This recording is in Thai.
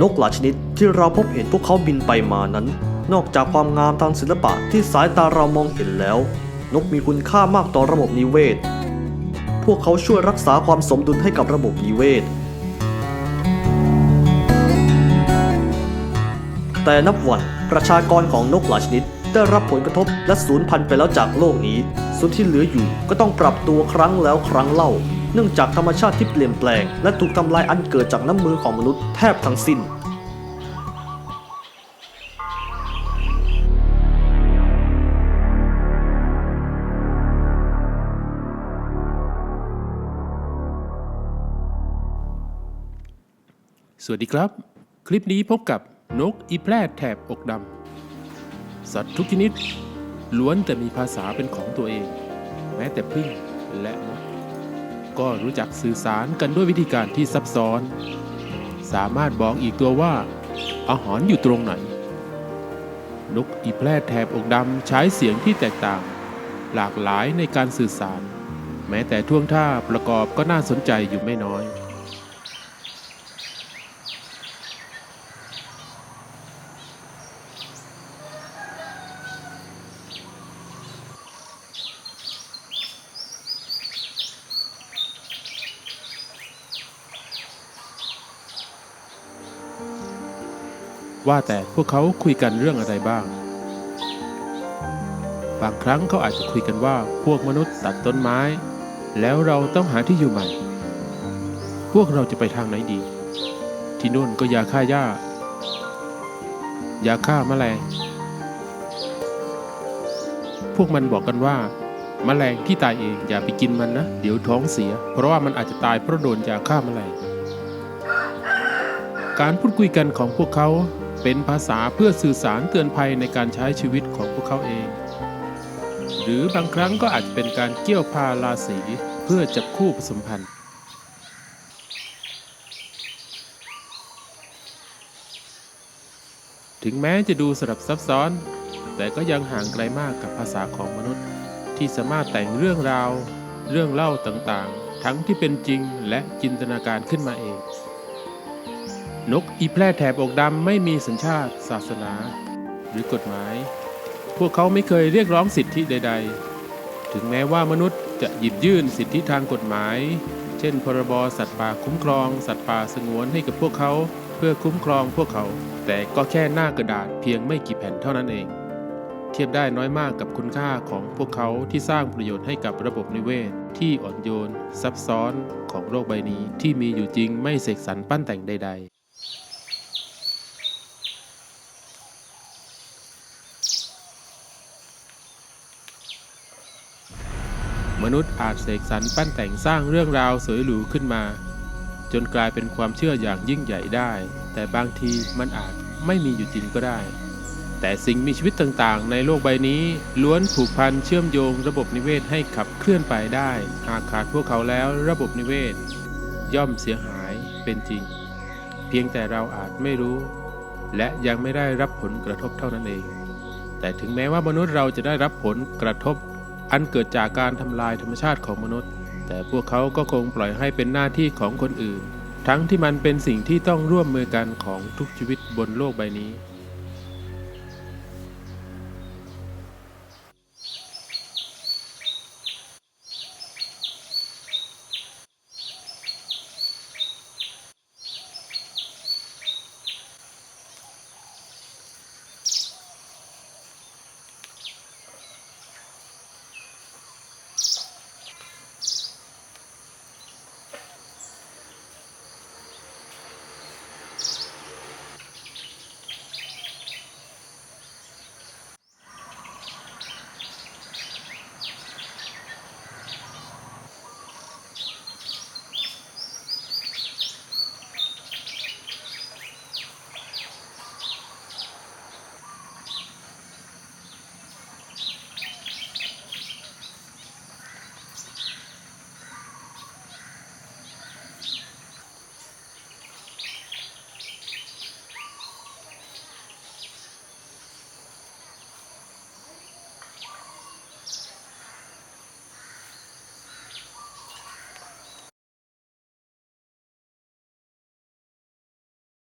นกหลายชนิดที่เราพบเห็นพวกเขาบินไปมานั้น นอกจากความงามทางศิลปะที่สายตาเรามองเห็นแล้ว นกมีคุณค่ามากต่อระบบนิเวศ พวกเขาช่วยรักษาความสมดุลให้กับระบบนิเวศ แต่นับวันประชากรของนกหลายชนิดได้รับผลกระทบและสูญพันธุ์ไปแล้วจากโลกนี้ ส่วนที่เหลืออยู่ก็ต้องปรับตัวครั้งแล้วครั้งเล่า เนื่องจากธรรมชาติที่เปลี่ยนแปลง และถูกทำลายอันเกิดจากน้ำมือของมนุษย์แทบทั้งสิ้นสวัสดีครับ คลิปนี้พบกับนกอีแพรดแถบอกดำ สัตว์ทุกชนิด ล้วนแต่มีภาษาเป็นของตัวเอง แม้แต่พึ่งและมด ก็รู้จักสื่อสารกันด้วยวิธีการที่ซับซ้อน สามารถบอกอีกตัวว่า อาหารอยู่ตรงไหน นกอีแพรดแถบอกดำใช้เสียงที่แตกต่าง หลากหลายในการสื่อสาร แม้แต่ท่วงท่าประกอบก็น่าสนใจอยู่ไม่น้อย ว่าแต่พวกเขาคุยกันเรื่องอะไรบ้าง บางครั้งเขาอาจจะคุยกันว่าพวกมนุษย์ตัดต้นไม้ แล้วเราต้องหาที่อยู่ใหม่ พวกเราจะไปทางไหนดี ที่นู่นก็ยาฆ่าหญ้ายาฆ่าแมลง พวกมันบอกกันว่าแมลงที่ตายเองอย่าไปกินมันนะ เดี๋ยวท้องเสีย เพราะว่ามันอาจจะตายเพราะโดนยาฆ่าแมลงการพูดคุยกันของพวกเขา เป็นภาษาเพื่อสื่อสารเตือนภัยในการใช้ชีวิตของพวกเขาเอง หรือบางครั้งก็อาจจะเป็นการเกี่ยวพาราสีเพื่อจับคู่ผสมพันธุ์ถึงแม้จะดูสลับซับซ้อน แต่ก็ยังห่างไกลมากกับภาษาของมนุษย์ ที่สามารถแต่งเรื่องราว เรื่องเล่าต่างๆ ทั้งที่เป็นจริงและจินตนาการขึ้นมาเอง นกอีแพร่แถบอกดำไม่มีสัญชาติ ศาสนา หรือกฎหมาย พวกเขาไม่เคยเรียกร้องสิทธิใด ๆ ถึงแม้ว่ามนุษย์จะหยิบยื่นสิทธิทางกฎหมาย เช่น พรบสัตว์ป่าคุ้มครอง สัตว์ป่าสงวนให้กับพวกเขาเพื่อคุ้มครองพวกเขา แต่ก็แค่หน้ากระดาษเพียงไม่กี่แผ่นเท่านั้นเอง เทียบได้น้อยมากกับคุณค่าของพวกเขาที่สร้างประโยชน์ให้กับระบบนิเวศ ที่อ่อนโยน ซับซ้อนของโลกใบนี้ที่มีอยู่จริงไม่เสกสรรปั้นแต่งใด ๆ มนุษย์อาจเสกสรรปั้นแต่งสร้างเรื่องราวสวยหรูขึ้นมา จนกลายเป็นความเชื่ออย่างยิ่งใหญ่ได้ แต่บางทีมันอาจไม่มีอยู่จริงก็ได้ แต่สิ่งมีชีวิตต่างๆ ในโลกใบนี้ ล้วนผูกพันเชื่อมโยงระบบนิเวศให้ขับเคลื่อนไปได้ หากขาดพวกเขาแล้วระบบนิเวศ ย่อมเสียหายเป็นจริง เพียงแต่เราอาจไม่รู้ และยังไม่ได้รับผลกระทบเท่านั้นเอง แต่ถึงแม้ว่ามนุษย์เราจะได้รับผลกระทบ อันเกิดจากการทำลายธรรมชาติของมนุษย์ แต่พวกเขาก็คงปล่อยให้เป็นหน้าที่ของคนอื่น ทั้งที่มันเป็นสิ่งที่ต้องร่วมมือกันของทุกชีวิตบนโลกใบนี้